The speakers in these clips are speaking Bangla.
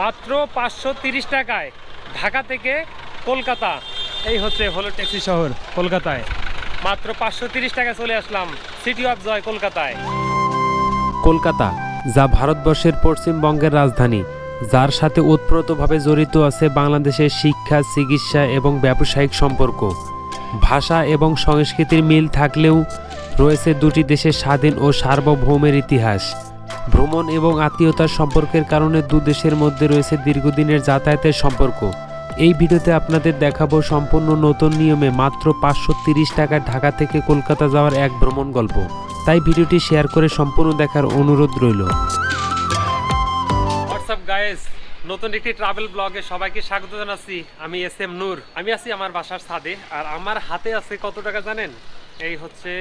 মাত্র পাঁচশো টাকায় ঢাকা থেকে কলকাতা। এই হচ্ছে হলো ট্যাক্সি শহর কলকাতায়। মাত্র পাঁচশো টাকায় চলে আসলাম সিটি অফ জয় কলকাতায়। কলকাতা, যা ভারতবর্ষের পশ্চিমবঙ্গের রাজধানী, যার সাথে ওতপ্রোতভাবে জড়িত আছে বাংলাদেশের শিক্ষা, চিকিৎসা এবং ব্যবসায়িক সম্পর্ক। ভাষা এবং সংস্কৃতির মিল থাকলেও রয়েছে দুটি দেশের স্বাধীন ও সার্বভৌমের ইতিহাস। ভ্রমণ এবং আত্মীয়তার সম্পর্কের কারণে দু দেশের মধ্যে রয়েছে দীর্ঘদিনের যাতায়াতের সম্পর্ক। এই ভিডিওতে আপনাদের দেখাবো সম্পূর্ণ নতুন নিয়মে মাত্র পাঁচশো তিরিশ টাকায় ঢাকা থেকে কলকাতা যাওয়ার এক ভ্রমণ গল্প। তাই ভিডিওটি শেয়ার করে সম্পূর্ণ দেখার অনুরোধ রইল। হোয়াটসঅ্যাপ নতুন একটি ট্রাভেল ব্লগে সবাইকে স্বাগত জানাচ্ছি। আমি এস এম নূর আমি আছি আমার বাসার ছাদে, আর আমার হাতে আছে কত টাকা জানেন? এই হচ্ছে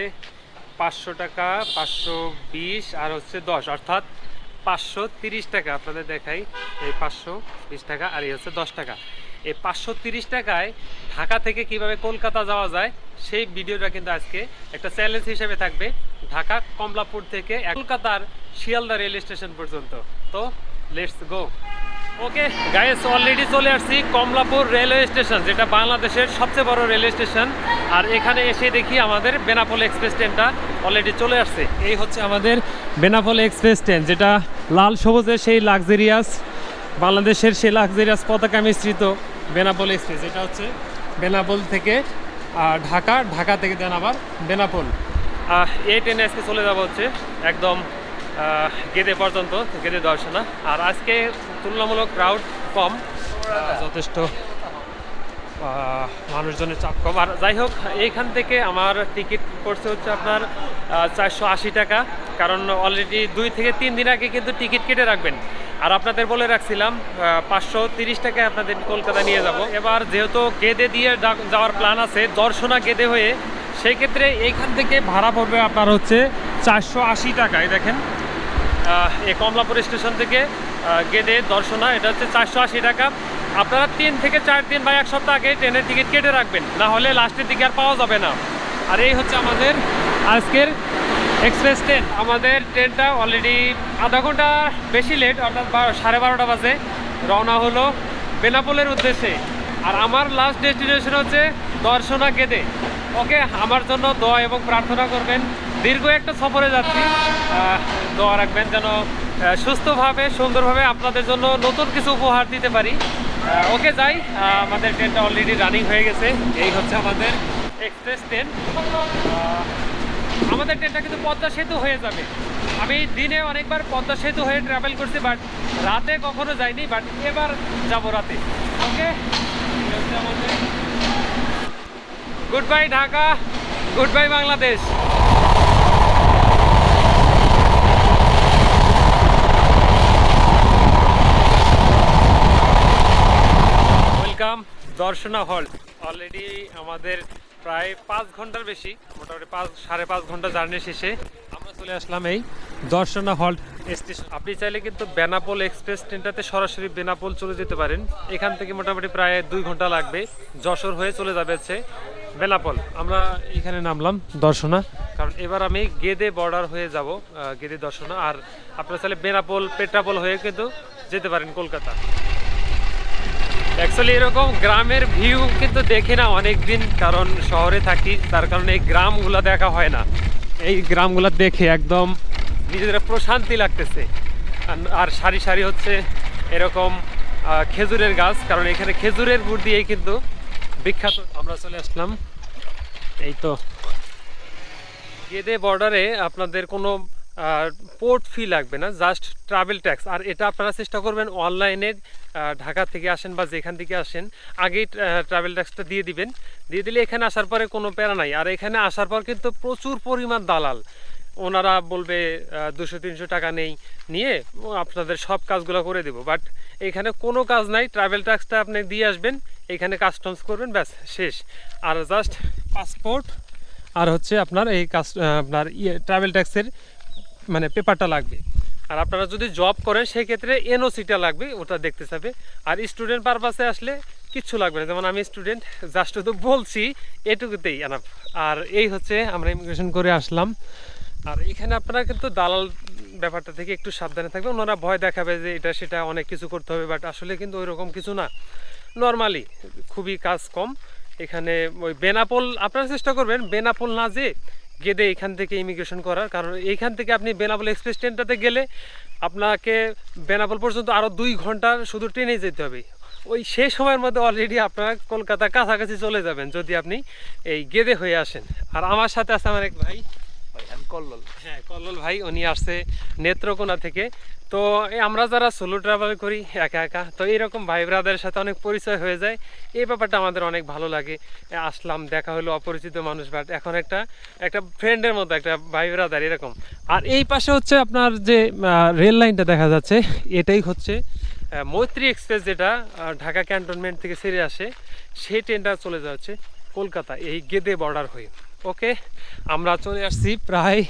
পাঁচশো টাকা, পাঁচশো বিশ আর হচ্ছে দশ। অর্থাৎ পাঁচশো তিরিশ টাকা আপনাদের দেখাই। এই পাঁচশো বিশ টাকা আর এই হচ্ছে দশ টাকা। এই পাঁচশো তিরিশ টাকায় ঢাকা থেকে কীভাবে কলকাতা যাওয়া যায়, সেই ভিডিওটা কিন্তু আজকে একটা চ্যালেঞ্জ হিসেবে থাকবে। ঢাকা, কমলাপুর থেকে কলকাতার শিয়ালদা রেল স্টেশন পর্যন্ত। তো let's go okay guys already চলে আসছি কমলাপুর রেলওয়ে স্টেশন যেটা বাংলাদেশের সবচেয়ে বড় রেলওয়ে স্টেশন আর এখানে এসে দেখি আমাদের বেনাপোল এক্সপ্রেস ট্রেনটা অলরেডি চলে আসছে। এই হচ্ছে আমাদের বেনাপোল এক্সপ্রেস ট্রেন যেটা লাল সবুজের সেই লাক্সারিয়াস বাংলাদেশের সেই লাক্সারিয়াস পতাকা মিশ্রিত বেনাপোল এক্সপ্রেস এটা হচ্ছে বেনাপোল থেকে ঢাকা ঢাকা থেকে দেন আবার বেনাপোল। এই ট্রেনে আজকে চলে যাব হচ্ছে একদম গেদে পর্যন্ত, গেদে দর্শনা আর আজকে তুলনামূলক ক্রাউড কম। যথেষ্ট মানুষজনের চাপ কম। আর যাই হোক, এইখান থেকে আমার টিকিট পড়ছে হচ্ছে আপনার চারশো আশি টাকা। কারণ অলরেডি দুই থেকে তিন দিন আগে কিন্তু টিকিট কেটে রাখবেন। আর আপনাদের বলে রাখছিলাম পাঁচশো তিরিশ টাকায় আপনাদের কলকাতা নিয়ে যাব। এবার যেহেতু গেদে দিয়ে যাওয়ার প্ল্যান আছে, দর্শনা গেদে হয়ে, সেই ক্ষেত্রে এইখান থেকে ভাড়া পড়বে আপনার হচ্ছে চারশো আশি টাকায়। দেখেন এই কমলাপুর স্টেশন থেকে গেদে দর্শনা, এটা হচ্ছে চারশো আশি টাকা। আপনারা তিন থেকে চার দিন বা এক সপ্তাহ আগে ট্রেনের টিকিট কেটে রাখবেন, না হলে লাস্টের দিকে আর পাওয়া যাবে না। আর এই হচ্ছে আমাদের আজকের এক্সপ্রেস ট্রেন আমাদের ট্রেনটা অলরেডি আধা ঘণ্টা বেশি লেট অর্থাৎ সাড়ে বারোটা বাজে। রওনা হলো বেনাপোলের উদ্দেশ্যে। আর আমার লাস্ট ডেস্টিনেশন হচ্ছে দর্শনা গেদে ওকে, আমার জন্য দোয়া এবং প্রার্থনা করবেন। দীর্ঘ একটা সফরে যাচ্ছি। দোয়া রাখবেন যেন সুস্থভাবে, সুন্দরভাবে আপনাদের জন্য নতুন কিছু উপহার দিতে পারি। ওকে যাই আমাদের ট্রেনটা অলরেডি রানিং হয়ে গেছে। এই হচ্ছে আমাদের এক্সপ্রেস ট্রেন আমাদের ট্রেনটা কিন্তু পদ্মা সেতু হয়ে যাবে। আমি দিনে অনেকবার পদ্মা সেতু হয়ে ট্রাভেল করছি বাট রাতে কখনো যাইনি বাট এবার যাব রাতে। Okay? Goodbye Dhaka. Goodbye Bangladesh welcome Darshana হল। অলরেডি আমাদের প্রায় পাঁচ ঘণ্টার বেশি, মোটামুটি পাঁচ, সাড়ে পাঁচ ঘণ্টা জার্নি শেষে আমরা চলে আসলাম এই দর্শনা হল্ট স্টেশন। আপনি চাইলে কিন্তু বেনাপোল এক্সপ্রেস ট্রেনটাতে সরাসরি বেনাপোল চলে যেতে পারেন। এখান থেকে মোটামুটি প্রায় দুই ঘণ্টা লাগবে। যশোর হয়ে চলে যাবে হচ্ছে বেনাপোল। আমরা এখানে নামলাম দর্শনা। কারণ এবার আমি গেদে বর্ডার হয়ে যাব গেদে দর্শনা। আর আপনারা চাইলে বেনাপোল, পেট্রাপোল হয়ে কিন্তু যেতে পারেন কলকাতা। অ্যাকচুয়ালি এরকম গ্রামের ভিউ কিন্তু দেখি না অনেক দিন কারণ শহরে থাকি, তার কারণে এই গ্রামগুলো দেখা হয় না। এই গ্রামগুলো দেখে একদম নিজেদের প্রশান্তি লাগতেছে। আর- সারি সারি হচ্ছে এরকম খেজুরের গাছ, কারণ এখানে খেজুরের গুড় দিয়েই কিন্তু বিখ্যাত। আমরা চলে আসলাম। এই তো। গেদে বর্ডারে আপনাদের কোনো পোর্ট ফি লাগবে না জাস্ট ট্রাভেল ট্যাক্স আর এটা আপনারা চেষ্টা করবেন অনলাইনে ঢাকা থেকে আসেন বা যেখান থেকে আসেন, আগেই ট্রাভেল ট্যাক্সটা দিয়ে দিবেন। দিয়ে দিলে এখানে আসার পরে কোনো প্যারা নাই। আর এখানে আসার পর কিন্তু প্রচুর পরিমাণ দালাল। ওনারা বলবে দুশো, তিনশো টাকা নেই, নিয়ে আপনাদের সব কাজগুলো করে দেবো। বাট এখানে কোনো কাজ নাই ট্রাভেল ট্যাক্সটা আপনি দিয়ে আসবেন, এখানে কাস্টমস করবেন, ব্যাস, শেষ। আর জাস্ট পাসপোর্ট আর হচ্ছে আপনার এই কাজ আপনার ইয়ে ট্রাভেল ট্যাক্সের মানে পেপারটা লাগবে। আর আপনারা যদি জব করেন সেই ক্ষেত্রে এনওসিটা লাগবে, ওটা দেখতে চাবে আর স্টুডেন্ট পারপাসে আসলে কিচ্ছু লাগবে না। যেমন আমি স্টুডেন্ট জাস্ট তো বলছি, এটুকুতেই এনাফ আর এই হচ্ছে, আমরা ইমিগ্রেশন করে আসলাম। আর এখানে আপনারা কিন্তু দালাল ব্যাপারটা থেকে একটু সাবধানে থাকবে ওনারা ভয় দেখাবে যে এটা সেটা অনেক কিছু করতে হবে বাট আসলে কিন্তু ওই রকম কিছু না। নর্মালি খুবই কাজ কম। এখানে ওই বেনাপোল, আপনারা চেষ্টা করবেন বেনাপোল না যে গেদে এখান থেকে ইমিগ্রেশন করার। কারণ এইখান থেকে আপনি বেনাপোল এক্সপ্রেস ট্রেনটাতে গেলে আপনাকে বেনাপোল পর্যন্ত আরও দুই ঘণ্টার শুধু ট্রেনে যেতে হবে। ওই সেই সময়ের মধ্যে অলরেডি আপনারা কলকাতা কাছাকাছি চলে যাবেন যদি আপনি এই গেদে হয়ে আসেন। আর আমার সাথে আছে আমার এক ভাই। আমি কল্লোল। হ্যাঁ কল্লোল ভাই, উনি আসছে নেত্রকোনা থেকে। তো আমরা যারা সোলো ট্রাভেল করি, একা একা, তো এইরকম ভাই ব্রাদারের সাথে অনেক পরিচয় হয়ে যায়। এই ব্যাপারটা আমাদের অনেক ভালো লাগে। আসলাম, দেখা হলো, অপরিচিত মানুষ বাট এখন একটা একটা ফ্রেন্ডের মতো, একটা ভাই ব্রাদার এরকম। আর এই পাশে হচ্ছে আপনার যে রেল লাইনটা দেখা যাচ্ছে, এটাই হচ্ছে মৈত্রী এক্সপ্রেস যেটা ঢাকা ক্যান্টনমেন্ট থেকে সেরে আসে, সেই ট্রেনটা চলে যাচ্ছে কলকাতা, এই গেদে বর্ডার হয়ে। ওকে, আমরা চলে আসছি প্রায়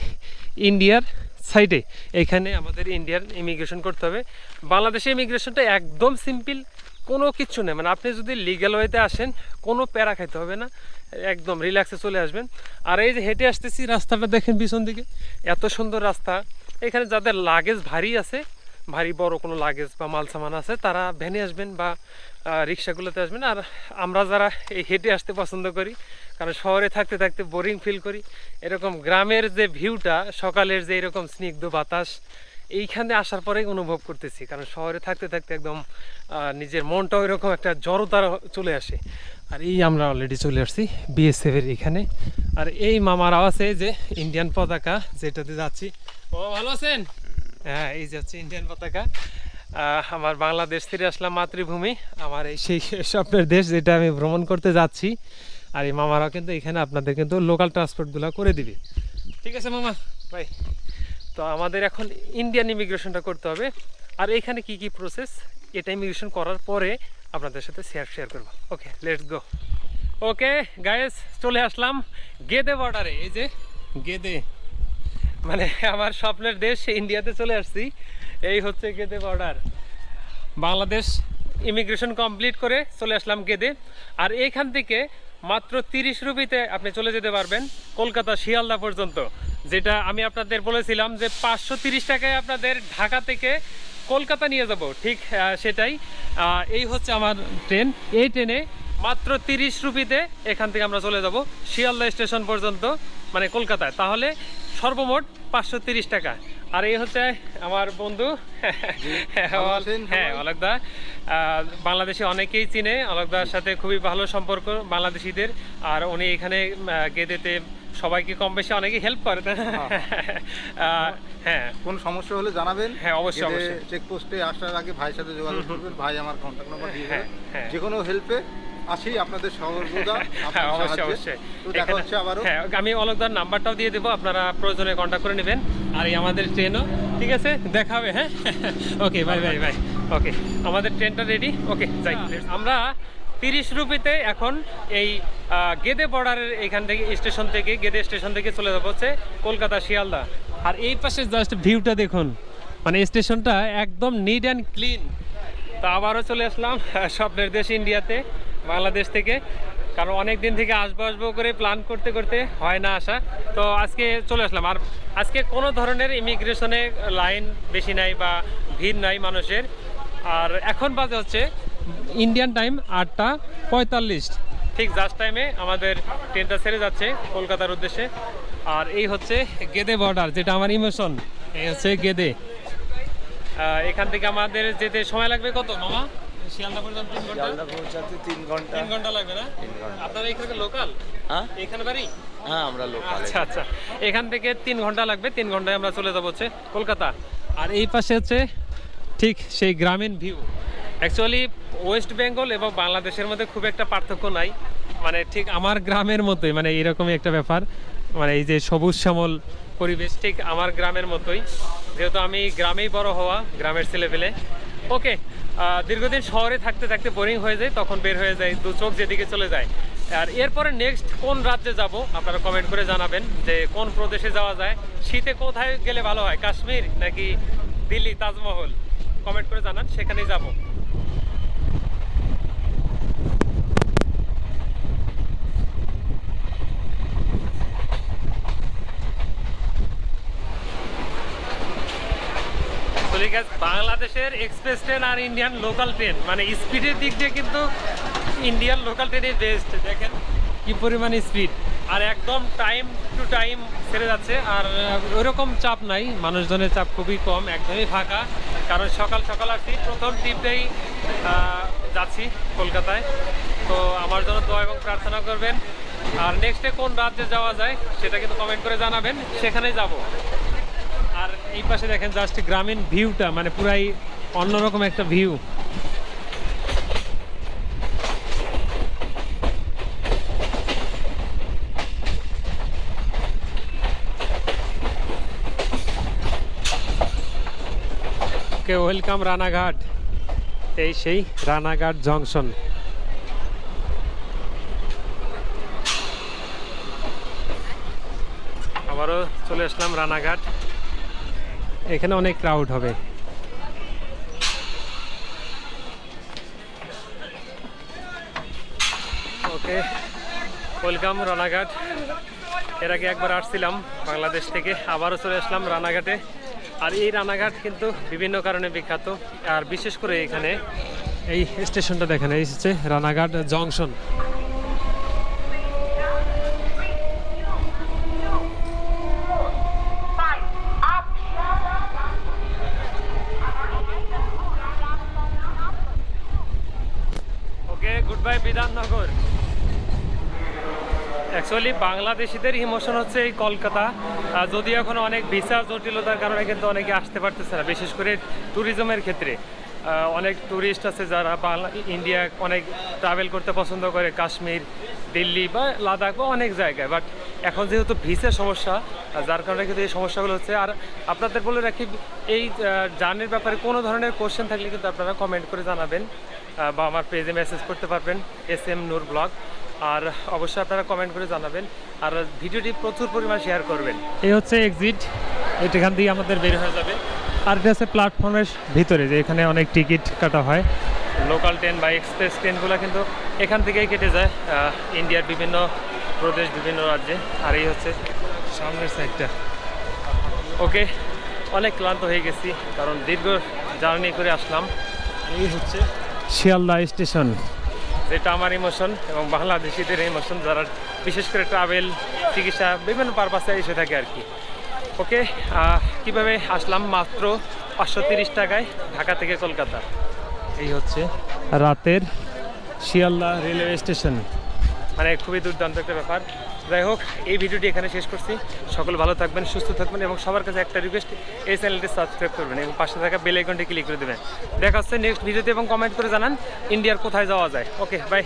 ইন্ডিয়ার সাইডে। এখানে আমাদের ইন্ডিয়ার ইমিগ্রেশন করতে হবে। বাংলাদেশে ইমিগ্রেশনটা একদম সিম্পল কোনো কিচ্ছু নেই। মানে আপনি যদি লিগ্যাল ওয়েতে আসেন, কোনো প্যারা খাইতে হবে না। একদম রিল্যাক্সে চলে আসবেন। আর এই যে হেঁটে আসতেছি, রাস্তাটা দেখেন পিছন দিকে। এত সুন্দর রাস্তা। এখানে যাদের লাগেজ ভারী আছে, ভারী বড় কোনো লাগেজ বা মাল সামান আছে, তারা ভ্যানে আসবেন বা রিক্সাগুলোতে আসবেন। আর আমরা যারা এই হেঁটে আসতে পছন্দ করি, কারণ শহরে থাকতে থাকতে বোরিং ফিল করি, এরকম গ্রামের যে ভিউটা সকালের যে এরকম স্নিগ্ধ বাতাস, এইখানে আসার পরেই অনুভব করতেছি। কারণ শহরে থাকতে থাকতে একদম নিজের মনটাও এরকম একটা জড়তার চলে আসে। আর এই আমরা অলরেডি চলে আসছি বিএসএফ এর এখানে। আর এই মামারাও আছে যে ইন্ডিয়ান পতাকা, যেটাতে যাচ্ছি। ও ভালো আছেন? হ্যাঁ এই যাচ্ছে ইন্ডিয়ান পতাকা। আমার বাংলাদেশ থেকে আসলাম মাতৃভূমি, আমার এই সেই স্বপ্নের দেশ যেটা আমি ভ্রমণ করতে যাচ্ছি। আর এই মামারাও কিন্তু এখানে, আপনাদের কিন্তু লোকাল ট্রান্সপোর্টগুলো করে দিবে। ঠিক আছে মামা বাই তো আমাদের এখন ইন্ডিয়ান ইমিগ্রেশনটা করতে হবে। আর এখানে কি কি প্রসেস এটা ইমিগ্রেশন করার পরে আপনাদের সাথে শেয়ার শেয়ার করব। Okay let's go okay guys চলে আসলাম গেদে বর্ডারে এই যে গেদে মানে আমার স্বপ্নের দেশ ইন্ডিয়াতে চলে আসছি। এই হচ্ছে Gede border Bangladesh immigration complete করে চলে আসলাম গেদে। আর এইখান থেকে মাত্র তিরিশ রুপিতে আপনি চলে যেতে পারবেন কলকাতা শিয়ালদা পর্যন্ত। যেটা আমি আপনাদের বলেছিলাম যে পাঁচশো তিরিশ টাকায় আপনাদের ঢাকা থেকে কলকাতা নিয়ে যাব। ঠিক সেটাই। এই হচ্ছে আমার ট্রেন। এই ট্রেনে মাত্র তিরিশ রুপিতে এখান থেকে আমরা চলে যাব শিয়ালদা স্টেশন পর্যন্ত মানে কলকাতায়। তাহলে সর্বমোট পাঁচশো টাকা। আর এই হচ্ছে আমার বন্ধু। হ্যাঁ? অলকদা বাংলাদেশে অনেকেই চিনে। অলকদার সাথে খুবই ভালো সম্পর্ক বাংলাদেশিদের। আর উনি এখানে গেদেতে সবাইকে কম বেশি অনেকেই হেল্প করে? আহ, হ্যাঁ। কোন সমস্যা হলে জানাবেন। হ্যাঁ, অবশ্যই, অবশ্যই। চেকপোস্টে আসার আগে ভাইয়ের সাথে যোগাযোগ করবেন। ভাই আমার কন্ট্যাক্ট নাম্বার দিয়ে হ্যাঁ, হ্যাঁ। যে কোনো হেল্পে আসি আপনাদের সহযোগিতা হ্যাঁ অবশ্যই অবশ্যই। দেখা হচ্ছে আবারও। হ্যাঁ আমি অলকদার নাম্বারটাও দিয়ে দেবো আপনারা প্রয়োজনে কন্ট্যাক্ট করে নেবেন। আর এই আমাদের ট্রেনও ঠিক আছে? দেখা হবে হ্যাঁ? Okay bye bye bye okay আমাদের ট্রেনটা রেডি ওকে যাই। আমরা তিরিশ রুপিতে এখন এই গেদে বর্ডারের এখান থেকে স্টেশন থেকে গেদে স্টেশন থেকে চলে যাব হচ্ছে কলকাতা শিয়ালদা। আর এই পাশে জাস্ট ভিউটা দেখুন। মানে স্টেশনটা একদম নিট অ্যান্ড ক্লিন তো আবারও চলে আসলাম স্বপ্নের দেশ ইন্ডিয়াতে বাংলাদেশ থেকে, কারণ অনেক দিন থেকে আসব আসব করে প্ল্যান করতে করতে হয় না আসা। তো আজকে চলে আসলাম। আর আজকে কোনো ধরনের ইমিগ্রেশনে লাইন বেশি নাই বা ভিড় নাই মানুষের। আর এখন বাজে হচ্ছে ইন্ডিয়ান টাইম আটটা পঁয়তাল্লিশ। ঠিক জাস্ট টাইমে আমাদের ট্রেনটা ছেড়ে যাচ্ছে কলকাতার উদ্দেশ্যে। আর এই হচ্ছে গেদে বর্ডার যেটা আমার ইমোশন এই হচ্ছে গেদে। এখান থেকে আমাদের যেতে সময় লাগবে কত, মামা? শিয়ালদা পর্যন্ত ঘণ্টা? শিয়ালদা পৌঁছাতে ঘণ্টা। লাগবে না? আপনারা এখানে লোকাল হ্যাঁ? এখানে বাড়ি? হ্যাঁ আমরা লোকাল আচ্ছা আচ্ছা। এখান থেকে তিন ঘণ্টা লাগবে তিন ঘন্টায় আমরা চলে যাব হচ্ছে কলকাতা। আর এই পাশে হচ্ছে ঠিক সেই গ্রামীণ ভিউ অ্যাকচুয়ালি ওয়েস্ট বেঙ্গল এবং বাংলাদেশের মধ্যে খুব একটা পার্থক্য নাই। মানে ঠিক আমার গ্রামের মতোই মানে এরকমই একটা ব্যাপার। মানে এই যে সবুজ শ্যামল পরিবেশ ঠিক আমার গ্রামের মতোই। যেহেতু আমি গ্রামেই বড় হওয়া গ্রামের ছেলেপেলে। ওকে দীর্ঘদিন শহরে থাকতে থাকতে বোরিং হয়ে যায়, তখন বের হয়ে যায়, দু চোখ যেদিকে চলে যায়। আর এরপরে নেক্সট কোন রাজ্যে যাব, আপনারা কমেন্ট করে জানাবেন যে কোন প্রদেশে যাওয়া যায়, শীতে কোথায় গেলে ভালো হয়, কাশ্মীর নাকি দিল্লি, তাজমহল? কমেন্ট করে জানান, সেখানেই যাব। বাংলাদেশের এক্সপ্রেস ট্রেন আর ইন্ডিয়ান লোকাল ট্রেন। মানে স্পিডের দিক দিয়ে কিন্তু ইন্ডিয়ান লোকাল ট্রেনই বেস্ট দেখেন কি পরিমাণ স্পিড। আর একদম টাইম টু টাইম ছেড়ে যাচ্ছে। আর আহ, ওইরকম চাপ নাই। মানুষজনের চাপ খুবই কম একদমই ফাঁকা। কারণ সকাল সকাল আসছি প্রথম ট্রিপটাই যাচ্ছি কলকাতায়। তো আমার জন্য দোয়া এবং প্রার্থনা করবেন। আর নেক্সটে কোন রাজ্যে যাওয়া যায় সেটা কিন্তু কমেন্ট করে জানাবেন। সেখানেই যাব। আর এই পাশে দেখেন জাস্ট গ্রামীণ ভিউটা মানে পুরাই অন্যরকম একটা ভিউ ওয়েলকাম রানাঘাট। এই সেই রানাঘাট জংশন আবারও চলে আসলাম রানাঘাট। এখানে অনেক ক্রাউড হবে। Okay, welcome Ranaghat. এর আগে একবার আসছিলাম বাংলাদেশ থেকে, আবারও চলে আসলাম রানাঘাটে। আর এই রানাঘাট কিন্তু বিভিন্ন কারণে বিখ্যাত। আর বিশেষ করে এখানে এই স্টেশনটা দেখেন হচ্ছে Ranaghat junction. Bye Bidhannagar. Actually বাংলাদেশিদের ইমোশন হচ্ছে এই কলকাতা। যদি যদিও এখন অনেক ভিসা জটিলতার কারণে কিন্তু অনেকে আসতে পারতেছে না, বিশেষ করে ট্যুরিজমের ক্ষেত্রে। অনেক ট্যুরিস্ট আছে যারা বাংলা ইন্ডিয়া অনেক ট্রাভেল করতে পছন্দ করে, কাশ্মীর দিল্লি বা লাদাখ বা অনেক জায়গায় বাট এখন যেহেতু ভিসের সমস্যা যার কারণে কিন্তু এই সমস্যাগুলো হচ্ছে, আর আপনাদের বলে রাখি, এই জার্নির ব্যাপারে কোনো ধরনের কোশ্চেন থাকলে কিন্তু আপনারা কমেন্ট করে জানাবেন বা আমার পেজে মেসেজ করতে পারবেন এস এম নূর ব্লগ আর অবশ্যই আপনারা কমেন্ট করে জানাবেন, আর ভিডিওটি প্রচুর পরিমাণ শেয়ার করবেন। এই হচ্ছে এক্সিট এখান দিয়ে আমাদের বের হয়ে যাবে। আর এটা হচ্ছে প্ল্যাটফর্মের ভিতরে, যে এখানে অনেক টিকিট কাটা হয়। লোকাল ট্রেন বা এক্সপ্রেস ট্রেনগুলো কিন্তু এখান থেকেই কেটে যায় ইন্ডিয়ার বিভিন্ন প্রদেশ, বিভিন্ন রাজ্যে। আর এই হচ্ছে সামনের সাইডটা ওকে, অনেক ক্লান্ত হয়ে গেছি, কারণ দীর্ঘ জার্নি করে আসলাম। এই হচ্ছে শিয়ালদা স্টেশন, যেটা আমার ইমোশন এবং বাংলাদেশিদের ইমোশন যারা বিশেষ করে ট্রাভেল চিকিৎসা, বিভিন্ন পারপাসে এসে থাকে আর কি। ওকে কীভাবে আসলাম? মাত্র পাঁচশো টাকায় ঢাকা থেকে কলকাতা। এই হচ্ছে রাতের শিয়ালদা রেলওয়ে স্টেশন। মানে খুবই দুর্দান্ত একটা ব্যাপার। যাই হোক, এই ভিডিওটি এখানে শেষ করছি। সকল ভালো থাকবেন, সুস্থ থাকবেন এবং সবার কাছে একটা রিকোয়েস্ট এই চ্যানেলটি সাবস্ক্রাইব করবেন এবং পাশে থাকা বেল আইকনটি ক্লিক করে দেবেন। দেখা হচ্ছে নেক্সট ভিডিওতে এবং কমেন্ট করে জানান, ইন্ডিয়ার কোথায় যাওয়া যায়। Okay bye